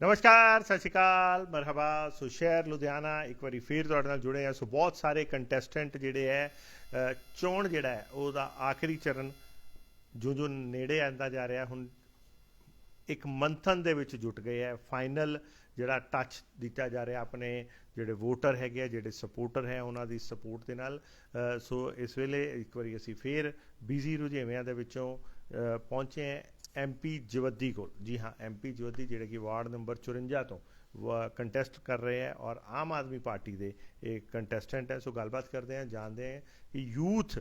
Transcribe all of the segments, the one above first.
ਨਮਸਕਾਰ, ਸਤਿ ਸ਼੍ਰੀ ਅਕਾਲ, ਮਰਹਬਾ ਸੋ ਸ਼ਹਿਰ ਲੁਧਿਆਣਾ, ਇੱਕ ਵਾਰੀ ਫੇਰ ਤੁਹਾਡੇ ਨਾਲ ਜੁੜੇ ਆ ਸੋ ਬਹੁਤ ਸਾਰੇ ਕੰਟੈਸਟੈਂਟ ਜਿਹੜੇ ਹੈ ਚੋਣ ਜਿਹੜਾ ਹੈ, ਉਹਦਾ ਆਖਰੀ ਚਰਨ ਜੋ ਜੋ ਨੇੜੇ ਆਂਦਾ ਜਾ ਰਿਹਾ, ਹੁਣ ਇੱਕ ਮੰਥਨ ਦੇ ਵਿੱਚ ਜੁਟ ਗਏ ਹੈ। ਫਾਈਨਲ ਜਿਹੜਾ ਟੱਚ ਦਿੱਤਾ ਜਾ ਰਿਹਾ ਆਪਣੇ ਜਿਹੜੇ ਵੋਟਰ ਹੈਗੇ ਆ, ਜਿਹੜੇ ਸਪੋਰਟਰ ਹੈ, ਉਹਨਾਂ ਦੀ ਸਪੋਰਟ ਦੇ ਨਾਲ। ਸੋ ਇਸ ਵੇਲੇ ਇੱਕ ਵਾਰੀ ਅਸੀਂ ਫੇਰ ਬਿਜ਼ੀ ਰੁਝੇਵਿਆਂ ਦੇ ਵਿੱਚੋਂ ਪਹੁੰਚੇ ਹਾਂ। ਐਮਪੀ ਜਵੱਦੀ ਕੋਲ। ਜੀ ਹਾਂ ਐਮਪੀ ਜਵੱਦੀ ਜਿਹੜੇ ਕਿ ਵਾਰਡ ਨੰਬਰ 54 ਤੋਂ ਕੰਟੈਸਟ ਕਰ ਰਹੇ ਹੈ ਔਰ ਆਮ ਆਦਮੀ ਪਾਰਟੀ ਦੇ ਇਹ ਕੰਟੈਸਟੈਂਟ ਹੈ। ਸੋ ਗੱਲਬਾਤ ਕਰਦੇ ਹਾਂ ਜਾਣਦੇ ਹਾਂ ਕਿ ਯੂਥ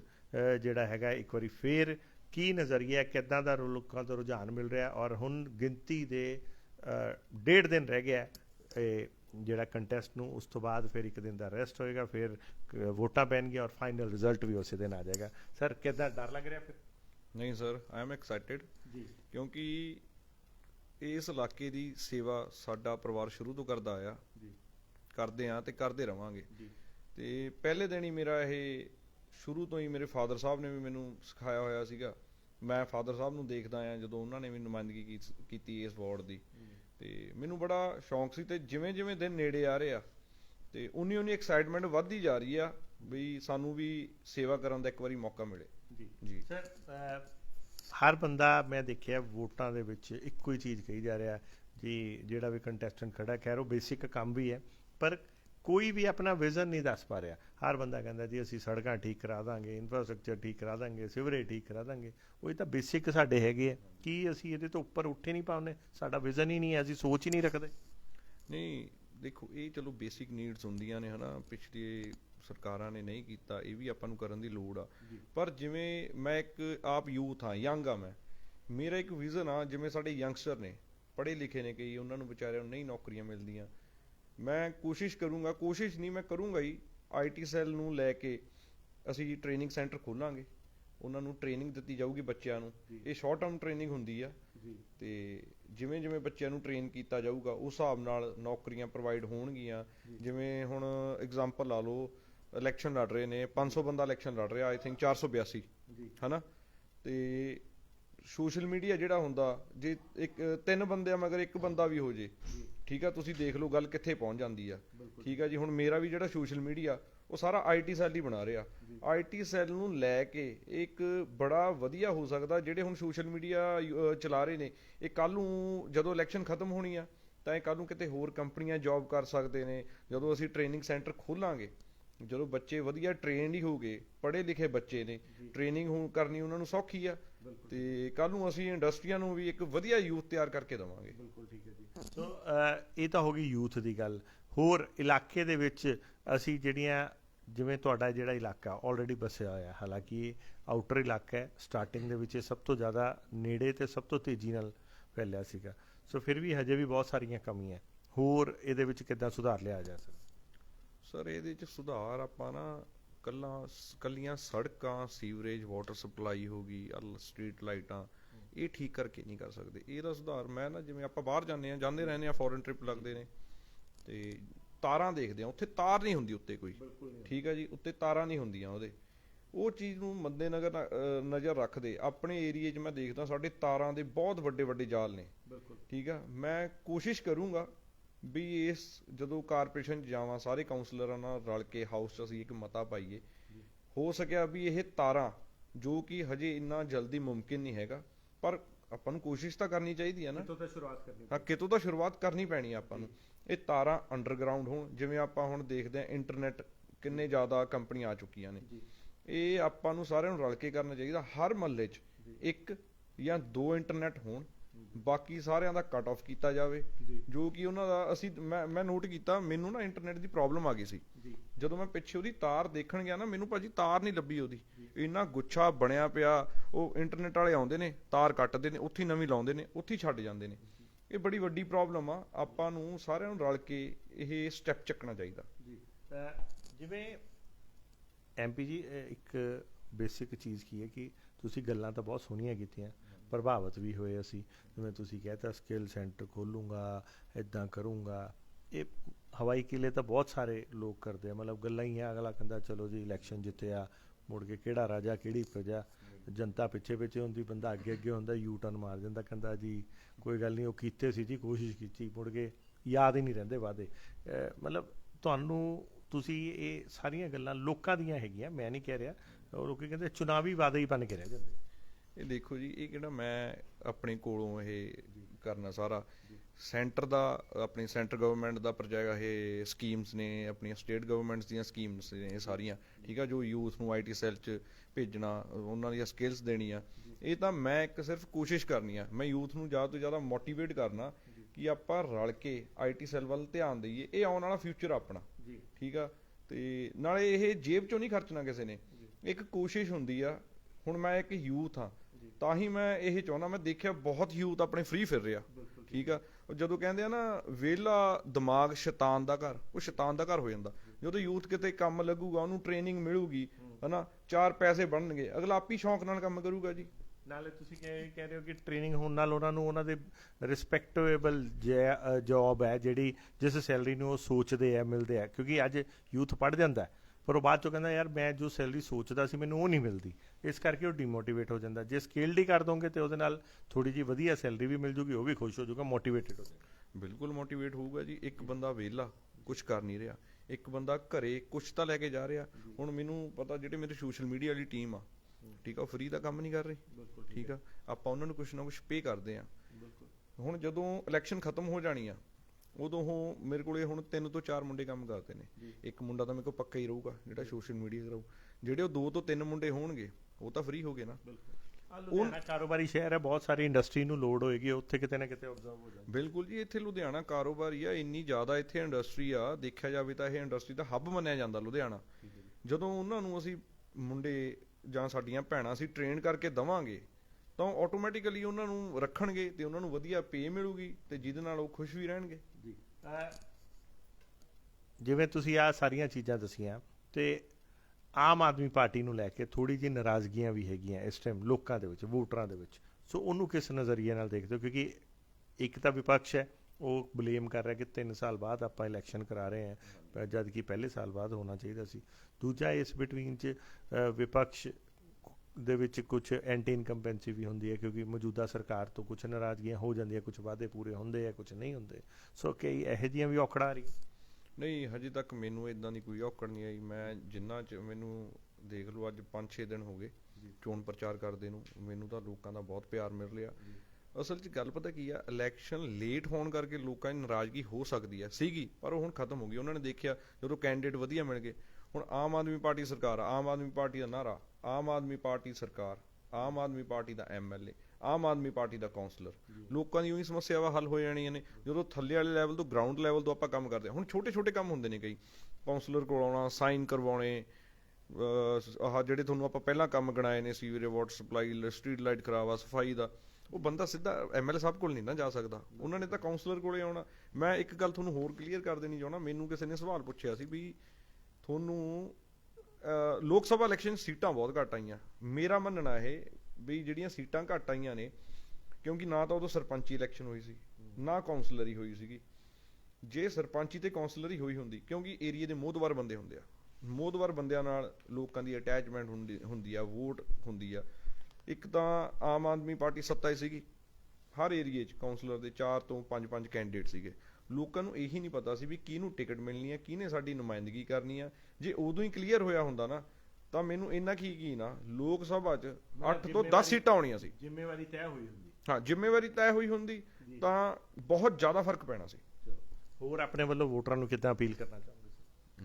ਜਿਹੜਾ ਹੈਗਾ ਇੱਕ ਵਾਰੀ ਫੇਰ ਕੀ ਨਜ਼ਰੀਆ ਕਿੱਦਾਂ ਦਾ ਲੋਕਾਂ ਦਾ ਰੁਝਾਨ ਮਿਲ ਰਿਹਾ ਔਰ ਹੁਣ ਗਿਣਤੀ ਦੇ ਡੇਢ ਦਿਨ ਰਹਿ ਗਿਆ ਹੈ, ਇਹ ਜਿਹੜਾ ਕੰਟੈਸਟ ਨੂੰ ਉਸ ਤੋਂ ਬਾਅਦ ਫਿਰ ਇੱਕ ਦਿਨ ਦਾ ਰੈਸਟ ਹੋਏਗਾ ਫਿਰ ਵੋਟਾਂ ਪੈਣਗੀਆਂ ਔਰ ਫਾਈਨਲ ਰਿਜ਼ਲਟ ਵੀ ਉਸੇ ਦਿਨ ਆ ਜਾਏਗਾ। ਸਰ ਕਿੱਦਾਂ ਡਰ ਲੱਗ ਰਿਹਾ ਫਿਰ? ਨਹੀਂ ਸਰ ਆਈ ਐਮ ਐਕਸਾਈਟਿਡ ਕਿਉਂਕਿ ਇਸ ਇਲਾਕੇ ਦੀ ਸੇਵਾ ਸਾਡਾ ਪਰਿਵਾਰ ਸ਼ੁਰੂ ਤੋਂ ਕਰਦਾ ਆਇਆ। ਜੀ। ਕਰਦੇ ਆ ਤੇ ਕਰਦੇ ਰਵਾਂਗੇ। ਜੀ। ਤੇ ਪਹਿਲੇ ਦਿਨ ਹੀ ਮੇਰਾ ਇਹ ਸ਼ੁਰੂ ਤੋਂ ਹੀ ਮੇਰੇ ਫਾਦਰ ਸਾਹਿਬ ਨੇ ਵੀ ਮੈਨੂੰ ਸਿਖਾਇਆ ਹੋਇਆ ਸੀਗਾ। ਮੈਂ ਫਾਦਰ ਸਾਹਿਬ ਨੂੰ ਦੇਖਦਾ ਆ ਜਦੋਂ ਉਹਨਾਂ ਨੇ ਵੀ ਨੁਮਾਇੰਦਗੀ ਕੀਤੀ ਇਸ ਵਾਰਡ ਦੀ। ਤੇ ਮੈਨੂੰ ਬੜਾ ਸ਼ੌਂਕ ਸੀ ਤੇ ਜਿਵੇਂ ਜਿਵੇਂ ਦਿਨ ਨੇੜੇ ਆ ਰਹੇ ਆ ਤੇ ਉਨੀ ਉਨੀ ਐਕਸਾਈਟਮੈਂਟ ਵੱਧਦੀ ਜਾ ਰਹੀ ਆ ਵੀ ਸਾਨੂੰ ਵੀ ਸੇਵਾ ਕਰਨ ਦਾ ਇੱਕ ਵਾਰੀ ਮੌਕਾ ਮਿਲੇ। ਜੀ। ਜੀ। ਸਰ ਹਰ ਬੰਦਾ ਮੈਂ ਦੇਖਿਆ ਵੋਟਾਂ ਦੇ ਵਿੱਚ ਇੱਕੋ ਹੀ ਚੀਜ਼ ਕਹੀ ਜਾ ਰਿਹਾ ਜੀ ਜਿਹੜਾ ਵੀ ਕੰਟੈਸਟੈਂਟ ਖੜਾ ਖੈਰ ਉਹ ਬੇਸਿਕ ਕੰਮ ਵੀ ਹੈ, ਪਰ ਕੋਈ ਵੀ ਆਪਣਾ ਵਿਜ਼ਨ ਨਹੀਂ ਦੱਸ ਪਾ ਰਿਹਾ। ਹਰ ਬੰਦਾ ਕਹਿੰਦਾ ਜੀ ਅਸੀਂ ਸੜਕਾਂ ਠੀਕ ਕਰਾ ਦਾਂਗੇ ਇਨਫਰਾਸਟ੍ਰਕਚਰ ਠੀਕ ਕਰਾ ਦਾਂਗੇ ਸਿਵਰੇਜ ਠੀਕ ਕਰਾ ਦਾਂਗੇ, ਉਹ ਤਾਂ ਬੇਸਿਕ ਸਾਡੇ ਹੈਗੇ ਆ। ਕੀ ਅਸੀਂ ਇਹਦੇ ਤੋਂ ਉੱਪਰ ਉੱਠੇ ਨਹੀਂ ਪਾਉਂਦੇ? ਸਾਡਾ ਵਿਜ਼ਨ ਹੀ ਨਹੀਂ ਹੈ, ਅਸੀਂ ਸੋਚ ਹੀ ਨਹੀਂ ਰੱਖਦੇ। ਨਹੀਂ, ਦੇਖੋ, ਇਹ ਚਲੋ ਬੇਸਿਕ ਨੀਡਸ ਹੁੰਦੀਆਂ ਨੇ ਹਨਾ, ਪਿਛਲੇ ਸਰਕਾਰਾਂ ਨੇ ਨਹੀਂ ਕੀਤਾ ਇਹ ਵੀ ਆਪਾਂ ਨੂੰ ਕਰਨ ਦੀ ਲੋੜ ਆ। ਪਰ ਜਿਵੇਂ ਮੈਂ ਇੱਕ ਆਪ ਯੂਥ ਆ ਯੰਗ ਆ ਮੈਂ। ਮੇਰਾ ਇੱਕ ਵਿਜ਼ਨ ਆ ਜਿਵੇਂ ਸਾਡੇ ਯੰਗਸਟਰ ਨੇ ਪੜ੍ਹੇ ਲਿਖੇ ਨੇ ਕਈ ਉਹਨਾਂ ਨੂੰ ਵਿਚਾਰਿਆਂ ਨੂੰ ਨਹੀਂ ਨੌਕਰੀਆਂ ਮਿਲਦੀਆਂ। ਮੈਂ ਕੋਸ਼ਿਸ਼ ਕਰੂੰਗਾ ਕੋਸ਼ਿਸ਼ ਨਹੀਂ ਮੈਂ ਕਰੂੰਗਾ ਹੀ ਆਈਟੀ ਸੈੱਲ ਨੂੰ ਲੈ ਕੇ ਅਸੀਂ ਟ੍ਰੇਨਿੰਗ ਸੈਂਟਰ ਖੋਲਾਂਗੇ। ਉਹਨਾਂ ਨੂੰ ਟ੍ਰੇਨਿੰਗ ਦਿੱਤੀ ਜਾਊਗੀ ਬੱਚਿਆਂ ਨੂੰ। ਇਹ ਸ਼ਾਰਟ ਟਰਮ ਟ੍ਰੇਨਿੰਗ ਹੁੰਦੀ ਆ। ਤੇ ਜਿਵੇਂ ਜਿਵੇਂ ਬੱਚਿਆਂ ਨੂੰ ਟ੍ਰੇਨ ਕੀਤਾ ਜਾਊਗਾ ਉਸ ਹਿਸਾਬ ਨਾਲ ਨੌਕਰੀਆਂ ਪ੍ਰੋਵਾਈਡ ਹੋਣਗੀਆਂ। ਜਿਵੇਂ ਹੁਣ ਐਗਜ਼ਾਮਪਲ ਲਾ ਲਓ ਇਲੈਕਸ਼ਨ ਲੜ ਰਹੇ ਨੇ 500 ਬੰਦਾ ਇਲੈਕਸ਼ਨ ਲੜ ਰਿਹਾ ਆਈ ਥਿੰਕ 482 ਜੀ। ਹਨਾ? ਤੇ ਸੋਸ਼ਲ ਮੀਡੀਆ ਜਿਹੜਾ ਹੁੰਦਾ ਜੇ ਇੱਕ ਤਿੰਨ ਬੰਦਿਆਂ ਮਗਰ ਇੱਕ ਬੰਦਾ ਵੀ ਹੋ ਜੇ ਠੀਕ ਆ? ਤੁਸੀਂ ਦੇਖ ਲਓ ਗੱਲ ਕਿੱਥੇ ਪਹੁੰਚ ਜਾਂਦੀ ਆ। ਠੀਕ ਆ ਜੀ? ਹੁਣ ਮੇਰਾ ਵੀ ਜਿਹੜਾ ਸੋਸ਼ਲ ਮੀਡੀਆ ਉਹ ਸਾਰਾ ਆਈਟੀ ਸੈੱਲ ਹੀ ਬਣਾ ਰਿਹਾ। ਆਈਟੀ ਸੈੱਲ ਨੂੰ ਲੈ ਕੇ ਇੱਕ ਬੜਾ ਵਧੀਆ ਹੋ ਸਕਦਾ ਜਿਹੜੇ ਹੁਣ ਸੋਸ਼ਲ ਮੀਡੀਆ ਚਲਾ ਰਹੇ ਨੇ ਇਹ ਕੱਲ ਨੂੰ ਜਦੋਂ ਇਲੈਕਸ਼ਨ ਖਤਮ ਹੋਣੀ ਆ ਤਾਂ ਇਹ ਕੱਲ ਨੂੰ ਕਿਤੇ ਹੋਰ ਕੰਪਨੀਆਂ ਜੌਬ ਕਰ ਸਕਦੇ ਨੇ ਜਦੋਂ ਅਸੀਂ ਟ੍ਰੇਨਿੰਗ ਸੈਂਟਰ ਖੋਲਾਂਗੇ ਜਦੋਂ ਬੱਚੇ ਵਧੀਆ ਟ੍ਰੇਨਡ ਹੀ ਹੋਗੇ ਪੜ੍ਹੇ ਲਿਖੇ ਬੱਚੇ ਨੇ ਟ੍ਰੇਨਿੰਗ ਹੋ ਕਰਨੀ ਉਹਨਾਂ ਨੂੰ ਸੌਖੀ ਆ। ਤੇ ਕੱਲ ਨੂੰ ਅਸੀਂ ਇੰਡਸਟਰੀਆਂ ਨੂੰ ਵੀ ਇੱਕ ਵਧੀਆ ਯੂਥ ਤਿਆਰ ਕਰਕੇ ਦੇਵਾਂਗੇ। ਬਿਲਕੁਲ ਠੀਕ ਹੈ ਜੀ। ਸੋ ਇਹ ਤਾਂ ਹੋ ਗਈ ਯੂਥ ਦੀ ਗੱਲ। ਹੋਰ ਇਲਾਕੇ ਦੇ ਵਿੱਚ ਅਸੀਂ ਜਿਹੜੀਆਂ ਜਿਵੇਂ ਤੁਹਾਡਾ ਜਿਹੜਾ ਇਲਾਕਾ ਆਲਰੇਡੀ ਬਸਿਆ ਹੋਇਆ ਹੈ, ਹਾਲਾਂਕਿ ਆਊਟਰ ਇਲਾਕਾ ਹੈ ਸਟਾਰਟਿੰਗ ਦੇ ਵਿੱਚ ਇਹ ਸਭ ਤੋਂ ਜ਼ਿਆਦਾ ਨੇੜੇ ਤੇ ਸਭ ਤੋਂ ਤੇਜ਼ੀ ਨਾਲ ਫੈਲਿਆ ਸੀਗਾ। ਸੋ ਫਿਰ ਵੀ ਹਜੇ ਵੀ ਬਹੁਤ ਸਾਰੀਆਂ ਕਮੀਆਂ। ਹੋਰ ਇਹਦੇ ਵਿੱਚ ਕਿੱਦਾਂ ਸੁਧਾਰ ਲਿਆ ਜਾ ਸਕਦਾ? ਸਰ ਇਹਦੇ ਚ ਸੁਧਾਰ ਆਪਾਂ ਨਾ ਕੱਲਾ ਕੱਲੀਆਂ ਸੜਕਾਂ ਸੀਵਰੇਜ ਵਾਟਰ ਸਪਲਾਈ ਹੋ ਗਈ ਸਟਰੀਟ ਲਾਈਟਾਂ ਇਹ ਠੀਕ ਕਰਕੇ ਨਹੀਂ ਕਰ ਸਕਦੇ। ਇਹਦਾ ਸੁਧਾਰ ਮੈਂ ਨਾ ਜਿਵੇਂ ਆਪਾਂ ਬਾਹਰ ਜਾਂਦੇ ਆ ਜਾਂਦੇ ਰਹਿੰਦੇ ਆ ਫੋਰਨ ਟ੍ਰਿਪ ਲੱਗਦੇ ਨੇ ਤੇ ਤਾਰਾਂ ਦੇਖਦੇ ਆ ਉੱਥੇ ਤਾਰ ਨਹੀਂ ਹੁੰਦੀ ਉੱਤੇ ਕੋਈ। ਠੀਕ ਆ ਜੀ? ਉੱਤੇ ਤਾਰਾਂ ਨਹੀਂ ਹੁੰਦੀਆਂ ਉਹਦੇ। ਉਹ ਚੀਜ਼ ਨੂੰ ਮੱਦੇ ਨਜ਼ਰ ਨਜ਼ਰ ਰੱਖਦੇ। ਆਪਣੇ ਏਰੀਏ 'ਚ ਮੈਂ ਦੇਖਦਾ ਸਾਡੇ ਤਾਰਾਂ ਦੇ ਬਹੁਤ ਵੱਡੇ ਵੱਡੇ ਜਾਲ ਨੇ। ਠੀਕ ਆ? ਮੈਂ ਕੋਸ਼ਿਸ਼ ਕਰੂੰਗਾ ਵੀ ਇਸ ਜਦੋਂ ਕਾਰਪੋਰੇਸ਼ਨ 'ਚ ਜਾਵਾਂ ਸਾਰੇ ਕਾਉਂਸਲਰਾਂ ਨਾਲ ਰਲ ਕੇ ਹਾਊਸ 'ਚ ਅਸੀਂ ਇੱਕ ਮਤਾ ਪਾਈਏ ਹੋ ਸਕਿਆ ਵੀ ਇਹ ਤਾਰਾਂ ਜੋ ਕਿ ਹਜੇ ਇੰਨਾ ਜਲਦੀ ਮੁਮਕਿਨ ਨਹੀਂ ਹੈਗਾ ਪਰ ਆਪਾਂ ਨੂੰ ਕੋਸ਼ਿਸ਼ ਤਾਂ ਕਰਨੀ ਚਾਹੀਦੀ ਹੈ ਨਾ। ਤੋਂ ਤਾਂ ਸ਼ੁਰੂਆਤ ਕਰਨੀ ਹਾਂ ਕਿਤੋਂ ਤਾਂ ਸ਼ੁਰੂਆਤ ਕਰਨੀ ਪੈਣੀ ਆ ਆਪਾਂ ਨੂੰ। ਇਹ ਤਾਰਾਂ ਅੰਡਰਗਰਾਉਂਡ ਹੋਣ ਜਿਵੇਂ ਆਪਾਂ ਹੁਣ ਦੇਖਦੇ ਹਾਂ ਇੰਟਰਨੈਟ ਕਿੰਨੇ ਜ਼ਿਆਦਾ ਕੰਪਨੀਆਂ ਆ ਚੁੱਕੀਆਂ ਨੇ। ਇਹ ਆਪਾਂ ਨੂੰ ਸਾਰਿਆਂ ਨੂੰ ਰਲ ਕੇ ਕਰਨਾ ਚਾਹੀਦਾ ਹਰ ਮਹੱਲੇ 'ਚ ਇੱਕ ਜਾਂ ਦੋ ਇੰਟਰਨੈਟ ਹੋਣ ਬਾਕੀ ਸਾਰਿਆਂ ਦਾ ਕੱਟ ਆਫ ਕੀਤਾ ਜਾਵੇ। ਜੀ। ਕਿ ਉਹਨਾਂ ਦਾ ਅਸੀਂ ਮੈਂ ਮੈਂ ਨੋਟ ਕੀਤਾ ਮੈਨੂੰ ਨਾ ਇੰਟਰਨੈਟ ਦੀ ਪ੍ਰੋਬਲਮ ਆ ਗਈ ਸੀ। ਜਦੋਂ ਮੈਂ ਪਿੱਛੇ ਉਹਦੀ ਤਾਰ ਦੇਖਣ ਗਿਆ ਨਾ ਮੈਨੂੰ ਭਾਜੀ ਤਾਰ ਨਹੀਂ ਲੱਭੀ ਉਹਦੀ। ਇੰਨਾ ਗੁੱਛਾ ਬਣਿਆ ਪਿਆ ਉਹ ਇੰਟਰਨੈਟ ਵਾਲੇ ਆਉਂਦੇ ਨੇ ਤਾਰ ਕੱਟਦੇ ਨੇ ਉੱਥੇ ਨਵੀਂ ਲਾਉਂਦੇ ਨੇ ਉੱਥੇ ਛੱਡ ਜਾਂਦੇ ਨੇ। ਇਹ ਬੜੀ ਵੱਡੀ ਪ੍ਰੋਬਲਮ ਆ ਆਪਾਂ ਨੂੰ ਸਾਰਿਆਂ ਨੂੰ ਰਲ ਕੇ ਇਹ ਸਟੈਪ ਚੱਕਣਾ ਚਾਹੀਦਾ। ਜੀ। ਜਿਵੇਂ ਐਮਪੀ ਜੀ ਇੱਕ ਬੇਸਿਕ ਚੀਜ਼ ਕੀ ਹੈ ਕਿ ਤੁਸੀਂ ਗੱਲਾਂ ਤਾਂ ਬਹੁਤ ਸੋਹਣੀਆਂ ਕੀਤੀਆਂ ਪ੍ਰਭਾਵਿਤ ਵੀ ਹੋਏ ਅਸੀਂ। ਜਿਵੇਂ ਤੁਸੀਂ ਕਹਿਤਾ ਸਕਿੱਲ ਸੈਂਟਰ ਖੋਲੂੰਗਾ ਇਦਾਂ ਕਰੂੰਗਾ। ਇਹ ਹਵਾਈ ਕਿਲੇ ਤਾਂ ਬਹੁਤ ਸਾਰੇ ਲੋਕ ਕਰਦੇ ਆ। ਮਤਲਬ ਗੱਲਾਂ ਹੀ ਆ, ਅਗਲਾ ਕਹਿੰਦਾ, ਚਲੋ ਜੀ ਇਲੈਕਸ਼ਨ ਜਿੱਤਿਆ ਮੁੜ ਕੇ ਕਿਹੜਾ ਰਾਜਾ, ਕਿਹੜੀ ਪ੍ਰਜਾ? ਜਨਤਾ ਪਿੱਛੇ ਪਿੱਛੇ ਹੁੰਦੀ, ਬੰਦਾ ਅੱਗੇ ਅੱਗੇ ਹੁੰਦਾ ਯੂ ਟਰਨ ਮਾਰ ਜਾਂਦਾ ਕਹਿੰਦਾ, ਜੀ, ਕੋਈ ਗੱਲ ਨਹੀਂ, ਉਹ ਕੀਤੇ ਸੀ ਜੀ, ਕੋਸ਼ਿਸ਼ ਕੀਤੀ, ਮੁੜ ਕੇ ਯਾਦ ਹੀ ਨਹੀਂ ਰਹਿੰਦੇ ਵਾਦੇ ਮਤਲਬ ਤੁਹਾਨੂੰ, ਤੁਸੀਂ ਇਹ ਸਾਰੀਆਂ ਗੱਲਾਂ ਲੋਕਾਂ ਦੀਆਂ ਹੈਗੀਆਂ, ਮੈਂ ਨਹੀਂ ਕਹਿ ਰਿਹਾ। ਉਹ ਲੋਕੀ ਕਹਿੰਦੇ, ਚੁਣਾਵੀ ਵਾਅਦੇ ਹੀ ਬਣ ਕੇ ਰਹਿ ਜਾਂਦੇ ਇਹ ਦੇਖੋ ਜੀ ਇਹ ਕਿਹੜਾ ਮੈਂ ਆਪਣੇ ਕੋਲੋਂ ਇਹ ਕਰਨਾ ਸਾਰਾ। ਸੈਂਟਰ ਦਾ ਆਪਣੀ ਸੈਂਟਰ ਗਵਰਨਮੈਂਟ ਦਾ ਪ੍ਰੋਜੈਕਟ ਇਹ ਸਕੀਮਸ ਨੇ ਆਪਣੀਆਂ ਸਟੇਟ ਗਵਰਨਮੈਂਟਸ ਦੀਆਂ ਸਕੀਮਸ ਨੇ ਇਹ ਸਾਰੀਆਂ। ਠੀਕ ਆ ਜੋ ਯੂਥ ਨੂੰ ਆਈਟੀ ਸੈੱਲ 'ਚ ਭੇਜਣਾ ਉਹਨਾਂ ਦੀਆਂ ਸਕਿੱਲਸ ਦੇਣੀਆਂ। ਇਹ ਤਾਂ ਮੈਂ ਇੱਕ ਸਿਰਫ ਕੋਸ਼ਿਸ਼ ਕਰਨੀ ਆ। ਮੈਂ ਯੂਥ ਨੂੰ ਜ਼ਿਆਦਾ ਤੋਂ ਜ਼ਿਆਦਾ ਮੋਟੀਵੇਟ ਕਰਨਾ ਕਿ ਆਪਾਂ ਰਲ ਕੇ ਆਈਟੀ ਸੈੱਲ ਵੱਲ ਧਿਆਨ ਦਈਏ। ਇਹ ਆਉਣ ਵਾਲਾ ਫਿਊਚਰ ਆਪਣਾ। ਠੀਕ ਆ? ਤੇ ਨਾਲੇ ਇਹ ਜੇਬ ਚੋਂ ਨਹੀਂ ਖਰਚਣਾ ਕਿਸੇ ਨੇ। ਇੱਕ ਕੋਸ਼ਿਸ਼ ਹੁੰਦੀ ਆ। ਹੁਣ ਮੈਂ ਇੱਕ ਯੂਥ ਆ ਤਾਂ ਹੀ ਮੈਂ ਇਹ ਚਾਹੁੰਦਾ ਮੈਂ ਦੇਖਿਆ ਬਹੁਤ ਯੂਥ ਆਪਣੇ ਫ੍ਰੀ ਫਿਰ ਰਿਹਾ ਠੀਕ। ਆ? ਜਦੋਂ ਕਹਿੰਦੇ ਆ ਨਾ ਵਿਹਲਾ ਦਿਮਾਗ ਸ਼ੈਤਾਨ ਦਾ ਘਰ ਉਹ ਸ਼ੈਤਾਨ ਦਾ ਘਰ ਹੋ ਜਾਂਦਾ। ਜਦੋਂ ਯੂਥ ਕਿਤੇ ਕੰਮ ਲੱਗੂਗਾ ਉਹਨੂੰ ਟ੍ਰੇਨਿੰਗ ਮਿਲੂਗੀ ਹਨਾ ਚਾਰ ਪੈਸੇ ਬਣਨਗੇ। ਅਗਲਾ ਆਪੀ ਸ਼ੌਂਕ ਨਾਲ ਕੰਮ ਕਰੂਗਾ ਜੀ। ਨਾਲੇ ਤੁਸੀਂ ਕਹਿ ਕਹਿ ਰਹੇ ਹੋ ਕਿ ਟ੍ਰੇਨਿੰਗ ਹੋਣ ਨਾਲ ਉਹਨਾਂ ਨੂੰ ਉਹਨਾਂ ਦੇ ਰਿਸਪੈਕਟੇਬਲ ਜੌਬ ਹੈ ਜਿਹੜੀ ਜਿਸ ਸੈਲਰੀ ਨੂੰ ਉਹ ਸੋਚਦੇ ਆ ਮਿਲਦੇ ਆ। ਕਿਉਂਕਿ ਅੱਜ ਯੂਥ ਪੜ ਜਾਂਦਾ ਹੈ, ਪਰ ਉਹ ਬਾਅਦ ਚੋਂ ਕਹਿੰਦਾ ਯਾਰ ਮੈਂ ਜੋ ਸੈਲਰੀ ਸੋਚਦਾ ਸੀ ਮੈਨੂੰ ਉਹ ਨਹੀਂ ਮਿਲਦੀ। ਇਸ ਕਰਕੇ ਉਹ ਡੀਮੋਟੀਵੇਟ ਹੋ ਜਾਂਦਾ। ਜੇ ਸਕਿਲਡ ਹੀ ਕਰ ਦੋਗੇ ਤੇ ਉਹਦੇ ਨਾਲ ਥੋੜੀ ਜੀ ਵਧੀਆ ਸੈਲਰੀ ਵੀ ਮਿਲ ਜੂਗੀ ਉਹ ਵੀ ਖੁਸ਼ ਹੋ ਜਾਊਗਾ ਮੋਟੀਵੇਟਡ ਹੋ ਜਾਊਗਾ ਬਿਲਕੁਲ ਮੋਟੀਵੇਟ ਹੋਊਗਾ ਜੀ। ਇੱਕ ਬੰਦਾ ਵਿਹਲਾ ਕੁਝ ਕਰ ਨਹੀਂ ਰਿਹਾ। ਇੱਕ ਬੰਦਾ ਘਰੇ ਕੁਝ ਤਾਂ ਲੈ ਕੇ ਜਾ ਰਿਹਾ। ਹੁਣ ਮੈਨੂੰ ਪਤਾ ਜਿਹੜੇ ਮੇਰੇ ਸੋਸ਼ਲ ਮੀਡੀਆ ਵਾਲੀ ਟੀਮ ਆ ਠੀਕ ਆ ਫ੍ਰੀ ਦਾ ਕੰਮ ਨਹੀਂ ਕਰ ਰਹੀ। ਠੀਕ ਆ? ਆਪਾਂ ਉਹਨਾਂ ਨੂੰ ਕੁਝ ਨਾ ਕੁਝ ਪੇ ਕਰਦੇ ਆ ਹੁਣ ਜਦੋਂ ਇਲੈਕਸ਼ਨ ਖਤਮ ਹੋ ਜਾਣੀ ਆ ਉਦੋਂ ਉਹ ਮੇਰੇ ਕੋਲੇ ਹੁਣ ਤਿੰਨ ਤੋਂ ਚਾਰ ਮੁੰਡੇ ਕੰਮ ਕਰਦੇ ਨੇ। ਇੱਕ ਮੁੰਡਾ ਤਾਂ ਮੇਰੇ ਕੋਲ ਪੱਕਾ ਹੀ ਰਹੂਗਾ ਜਿਹੜਾ ਸੋਸ਼ਲ ਮੀਡੀਆ ਤੇ ਰਹੂ। ਜਿਹੜੇ ਉਹ ਦੋ ਤੋਂ ਤਿੰਨ ਮੁੰਡੇ ਹੋਣਗੇ ਉਹ ਤਾਂ ਫ੍ਰੀ ਹੋ ਗਏ ਨਾ। ਲੁਧਿਆਣਾ ਕਾਰੋਬਾਰੀ ਸ਼ਹਿਰ ਹੈ ਬਹੁਤ ਸਾਰੀ ਇੰਡਸਟਰੀ ਨੂੰ ਲੋਡ ਹੋਏਗੀ ਉੱਥੇ ਕਿਤੇ ਨਾ ਕਿਤੇ ਆਬਜ਼ਰਵ ਹੋ ਜਾਂਦਾ। ਬਿਲਕੁਲ ਜੀ ਇੱਥੇ ਲੁਧਿਆਣਾ ਕਾਰੋਬਾਰੀ ਆ ਇੰਨੀ ਜ਼ਿਆਦਾ ਇੱਥੇ ਇੰਡਸਟਰੀ ਆ ਦੇਖਿਆ ਜਾਵੇ ਤਾਂ ਇਹ ਇੰਡਸਟਰੀ ਦਾ ਹੱਬ ਮੰਨਿਆ ਜਾਂਦਾ ਲੁਧਿਆਣਾ। ਜਦੋਂ ਉਹਨਾਂ ਨੂੰ ਅਸੀਂ ਮੁੰਡੇ ਜਾਂ ਸਾਡੀਆਂ ਭੈਣਾਂ ਅਸੀਂ ਟ੍ਰੇਨ ਕਰਕੇ ਦਵਾਂਗੇ ਤਾਂ ਆਟੋਮੈਟਿਕਲੀ ਉਹਨਾਂ ਨੂੰ ਰੱਖਣਗੇ ਤੇ ਉਹਨਾਂ ਨੂੰ ਵਧੀਆ ਪੇ ਮਿਲੂਗੀ ਤੇ ਜਿਹਦੇ ਨਾਲ ਉਹ ਖੁਸ਼ ਵੀ ਰਹਿਣਗੇ। ਜੀ। ਜਿਵੇਂ ਤੁਸੀਂ ਆ ਸਾਰੀਆਂ ਚੀਜ਼ਾਂ ਦਸੀਆਂ ਤੇ ਆਮ ਆਦਮੀ ਪਾਰਟੀ ਨੂੰ ਲੈ ਕੇ ਥੋੜੀ ਜਿਹੀ ਨਾਰਾਜ਼ਗੀਆਂ ਵੀ ਹੈਗੀਆਂ ਇਸ ਟਾਈਮ ਲੋਕਾਂ ਦੇ ਵਿੱਚ ਵੋਟਰਾਂ ਦੇ ਵਿੱਚ। ਸੋ ਉਹਨੂੰ ਕਿਸ ਨਜ਼ਰੀਏ ਨਾਲ ਦੇਖਦੇ ਹੋ? ਕਿਉਂਕਿ ਇੱਕ ਤਾਂ ਵਿਪਕਸ਼ ਹੈ ਉਹ ਬਲੇਮ ਕਰ ਰਿਹਾ ਕਿ 3 ਸਾਲ ਬਾਅਦ ਆਪਾਂ ਇਲੈਕਸ਼ਨ ਕਰਾ ਰਹੇ ਹਾਂ ਜਦ ਕਿ ਪਹਿਲੇ ਸਾਲ ਬਾਅਦ ਹੋਣਾ ਚਾਹੀਦਾ ਸੀ। ਦੂਜਾ ਇਸ ਬਿਟਵੀਨ ਚ ਵਿਪਕਸ਼ ਦੇ ਵਿੱਚ ਕੁਝ ਐਂਟੀ ਇਨਕੰਪੈਂਸੀ ਵੀ ਹੁੰਦੀ ਹੈ ਕਿਉਂਕਿ ਮੌਜੂਦਾ ਸਰਕਾਰ ਤੋਂ ਕੁਝ ਨਾਰਾਜ਼ਗੀਆਂ ਹੋ ਜਾਂਦੀਆਂ ਕੁਝ ਵਾਅਦੇ ਪੂਰੇ ਹੁੰਦੇ ਆ ਕੁਝ ਨਹੀਂ ਹੁੰਦੇ। ਸੋ ਕਈ ਇਹੋ ਜਿਹੀਆਂ ਵੀ ਔਕੜਾਂ ਆ ਰਹੀਆਂ? ਨਹੀਂ ਹਜੇ ਤੱਕ ਮੈਨੂੰ ਇਦਾਂ ਦੀ ਕੋਈ ਔਕੜ ਨਹੀਂ ਆਈ। ਮੈਂ ਜਿੰਨਾ ਚ ਮੈਨੂੰ ਦੇਖ ਲਓ ਅੱਜ 5-6 ਦਿਨ ਹੋ ਗਏ ਚੋਣ ਪ੍ਰਚਾਰ ਕਰਦੇ ਨੂੰ। ਮੈਨੂੰ ਤਾਂ ਲੋਕਾਂ ਦਾ ਬਹੁਤ ਪਿਆਰ ਮਿਲ ਰਿਹਾ। ਅਸਲ 'ਚ ਗੱਲ ਪਤਾ ਕੀ ਆ ਇਲੈਕਸ਼ਨ ਲੇਟ ਹੋਣ ਕਰਕੇ ਲੋਕਾਂ ਦੀ ਨਾਰਾਜ਼ਗੀ ਹੋ ਸਕਦੀ ਹੈ ਸੀਗੀ ਪਰ ਉਹ ਹੁਣ ਖਤਮ ਹੋ ਗਈ। ਉਹਨਾਂ ਨੇ ਦੇਖਿਆ ਜਦੋਂ ਕੈਂਡੀਡੇਟ ਵਧੀਆ ਮਿਲ ਗਏ। ਹੁਣ ਆਮ ਆਦਮੀ ਪਾਰਟੀ ਸਰਕਾਰ ਆ ਆਮ ਆਦਮੀ ਪਾਰਟੀ ਦਾ ਨਾਰਾ ਆਮ ਆਦਮੀ ਪਾਰਟੀ ਸਰਕਾਰ, ਆਮ ਆਦਮੀ ਪਾਰਟੀ ਦਾ ਐਮਐਲਏ ਆਮ ਆਦਮੀ ਪਾਰਟੀ ਦਾ ਕਾਉਂਸਲਰ ਲੋਕਾਂ ਦੀ ਉਹੀ ਸਮੱਸਿਆਵਾਂ ਹੱਲ ਹੋ ਜਾਣੀਆਂ ਨੇ। ਜਦੋਂ ਥੱਲੇ ਵਾਲੇ ਲੈਵਲ ਤੋਂ ਗਰਾਊਂਡ ਲੈਵਲ ਤੋਂ ਆਪਾਂ ਕੰਮ ਕਰਦੇ ਹਾਂ। ਹੁਣ ਛੋਟੇ ਛੋਟੇ ਕੰਮ ਹੁੰਦੇ ਨੇ ਕਈ। ਕਾਉਂਸਲਰ ਕੋਲ ਆਉਣਾ ਸਾਈਨ ਕਰਵਾਉਣੇ ਆਹ ਜਿਹੜੇ ਤੁਹਾਨੂੰ ਆਪਾਂ ਪਹਿਲਾਂ ਕੰਮ ਗਣਾਏ ਨੇ sewerage water supply street light ਖਰਾਵਾ ਸਫ਼ਾਈ ਦਾ, ਉਹ ਬੰਦਾ ਸਿੱਧਾ ਐਮਐਲਏ ਸਾਹਿਬ ਕੋਲ ਨਹੀਂ ਨਾ ਜਾ ਸਕਦਾ। ਉਹਨਾਂ ਨੇ ਤਾਂ ਕਾਉਂਸਲਰ ਕੋਲੇ ਆਉਣਾ। ਮੈਂ ਇੱਕ ਗੱਲ ਤੁਹਾਨੂੰ ਹੋਰ ਕਲੀਅਰ ਕਰ ਦੇਣੀ ਚਾਹੁੰਦਾ। ਮੈਨੂੰ ਕਿਸੇ ਨੇ ਸਵਾਲ ਪੁੱਛਿਆ ਸੀ ਵੀ ਤੁਹਾਨੂੰ ਲੋਕ ਸਭਾ ਇਲੈਕਸ਼ਨ ਸੀਟਾਂ ਬਹੁਤ ਘੱਟ ਆਈਆਂ। ਮੇਰਾ ਮੰਨਣਾ ਇਹ ਵੀ ਜਿਹੜੀਆਂ ਸੀਟਾਂ ਘੱਟ ਆਈਆਂ ਨੇ, ਕਿਉਂਕਿ ਨਾ ਤਾਂ ਉਦੋਂ ਸਰਪੰਚੀ ਇਲੈਕਸ਼ਨ ਹੋਈ ਸੀ, ਨਾ ਕਾਉਂਸਲਰੀ ਹੋਈ ਸੀਗੀ। ਜੇ ਸਰਪੰਚੀ ਤੇ ਕਾਉਂਸਲਰੀ ਹੋਈ ਹੁੰਦੀ, ਕਿਉਂਕਿ ਏਰੀਆ ਦੇ ਮੋਹਦਵਾਰ ਬੰਦੇ ਹੁੰਦੇ ਆ। ਮੋਹਦਵਾਰ ਬੰਦਿਆਂ ਨਾਲ ਲੋਕਾਂ ਦੀ ਅਟੈਚਮੈਂਟ ਹੁੰਦੀ ਹੁੰਦੀ ਆ, ਵੋਟ ਹੁੰਦੀ ਆ। ਇੱਕ ਤਾਂ ਆਮ ਆਦਮੀ ਪਾਰਟੀ ਸੱਤਾ 'ਚ ਸੀਗੀ। ਹਰ ਏਰੀਏ 'ਚ ਕਾਉਂਸਲਰ ਦੇ 4 ਤੋਂ 5-5 ਕੈਂਡੀਡੇਟ ਸੀਗੇ। ਲੋਕਾਂ ਨੂੰ ਇਹੀ ਨਹੀਂ ਪਤਾ ਸੀ ਵੀ ਕਿਹਨੂੰ ਟਿਕਟ ਮਿਲਣੀ ਹੈ ਕਿਹਨੇ ਸਾਡੀ ਨੁਮਾਇੰਦਗੀ ਕਰਨੀ ਆ। ਜੇ ਉਦੋਂ ਹੀ ਕਲੀਅਰ ਹੋਇਆ ਹੁੰਦਾ ਨਾ ਤਾਂ ਮੈਨੂੰ ਇੰਨਾ ਕੀ ਕੀ ਨਾ ਲੋਕ ਸਭਾ 'ਚ 8 ਤੋਂ 10 ਸੀਟਾਂ ਆਉਣੀਆਂ ਸੀ। ਜ਼ਿੰਮੇਵਾਰੀ ਤੈਅ ਹੋਈ ਹੁੰਦੀ। ਹਾਂ ਜ਼ਿੰਮੇਵਾਰੀ ਤੈਅ ਹੋਈ ਹੁੰਦੀ ਤਾਂ ਬਹੁਤ ਜ਼ਿਆਦਾ ਫ਼ਰਕ ਪੈਣਾ ਸੀ। ਹੋਰ ਆਪਣੇ ਵੱਲੋਂ ਵੋਟਰਾਂ ਨੂੰ ਕਿੱਦਾਂ ਅਪੀਲ ਕਰਨਾ ਚਾਹੁੰਦੇ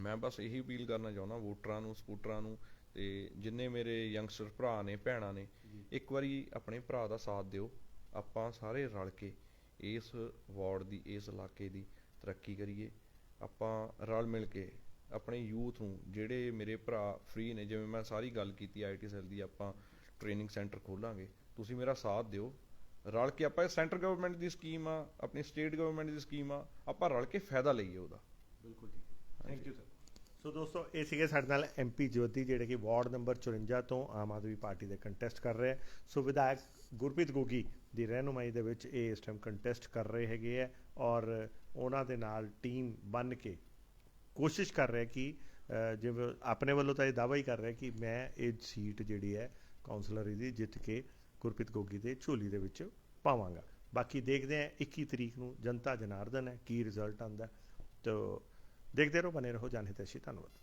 ਮੈਂ ਬਸ ਇਹੀ ਅਪੀਲ ਕਰਨਾ ਚਾਹੁੰਦਾ ਵੋਟਰਾਂ ਨੂੰ ਸਪੋਰਟਰਾਂ ਨੂੰ ਤੇ ਜਿੰਨੇ ਮੇਰੇ ਯੰਗਸਟਰ ਭਰਾ ਨੇ ਭੈਣਾਂ ਨੇ ਇੱਕ ਵਾਰੀ ਆਪਣੇ ਭਰਾ ਦਾ ਸਾਥ ਦਿਓ ਆਪਾਂ ਸਾਰੇ ਰਲ ਕੇ ਇਸ ਵਾਰਡ ਦੀ ਇਸ ਇਲਾਕੇ ਦੀ ਤਰੱਕੀ ਕਰੀਏ। ਆਪਾਂ ਰਲ ਮਿਲ ਕੇ ਆਪਣੇ ਯੂਥ ਨੂੰ ਜਿਹੜੇ ਮੇਰੇ ਭਰਾ ਫ੍ਰੀ ਨੇ ਜਿਵੇਂ ਮੈਂ ਸਾਰੀ ਗੱਲ ਕੀਤੀ ਆਈਟੀ ਸੈੱਲ ਦੀ ਆਪਾਂ ਟ੍ਰੇਨਿੰਗ ਸੈਂਟਰ ਖੋਲਾਂਗੇ। ਤੁਸੀਂ ਮੇਰਾ ਸਾਥ ਦਿਓ। ਰਲ ਕੇ ਆਪਾਂ ਇਹ ਸੈਂਟਰ ਗਵਰਨਮੈਂਟ ਦੀ ਸਕੀਮ ਆ ਆਪਣੀ ਸਟੇਟ ਗਵਰਨਮੈਂਟ ਦੀ ਸਕੀਮ ਆ ਆਪਾਂ ਰਲ ਕੇ ਫਾਇਦਾ ਲਈਏ ਉਹਦਾ। ਬਿਲਕੁਲ ਜੀ ਥੈਂਕ ਯੂ ਸਰ ਸੋ ਦੋਸਤੋ ਇਹ ਸੀਗੇ ਸਾਡੇ ਨਾਲ ਐਮਪੀ ਜੋਤੀ ਜਿਹੜੇ ਕਿ ਵਾਰਡ ਨੰਬਰ 54 ਤੋਂ ਆਮ ਆਦਮੀ ਪਾਰਟੀ ਦੇ ਕੰਟੈਸਟ ਕਰ ਰਹੇ ਸੋ ਵਿਧਾਇਕ ਗੁਰਪ੍ਰੀਤ ਗੋਗੀ ਦੀ ਰਹਿਨੁਮਾਈ ਦੇ ਵਿੱਚ ਇਹ ਇਸ ਟਾਈਮ ਕੰਟੈਸਟ ਕਰ ਰਹੇ ਹੈਗੇ ਹੈ ਔਰ ਉਹਨਾਂ ਦੇ ਨਾਲ ਟੀਮ ਬਣ ਕੇ ਕੋਸ਼ਿਸ਼ ਕਰ ਰਿਹਾ ਕਿ ਅ, ਜਿਵੇਂ ਆਪਣੇ ਵੱਲੋਂ ਤਾਂ ਇਹ ਦਾਅਵਾ ਹੀ ਕਰ ਰਿਹਾ ਕਿ ਮੈਂ ਇਹ ਸੀਟ ਜਿਹੜੀ ਹੈ ਕਾਉਂਸਲਰ ਦੀ ਜਿੱਤ ਕੇ ਗੁਰਪ੍ਰੀਤ ਗੋਗੀ ਦੇ ਝੋਲੀ ਦੇ ਵਿੱਚ ਪਾਵਾਂਗਾ। ਬਾਕੀ ਦੇਖਦੇ ਹਾਂ 21 ਤਰੀਕ ਨੂੰ ਜਨਤਾ ਜਨਾਰਦਨ ਹੈ ਕੀ ਰਿਜ਼ਲਟ ਆਉਂਦਾ ਤੋ ਦੇਖਦੇ ਰਹੋ ਬਨੇ ਰਹੋ ਜਾਣੇ ਤੇ ਧੰਨਵਾਦ।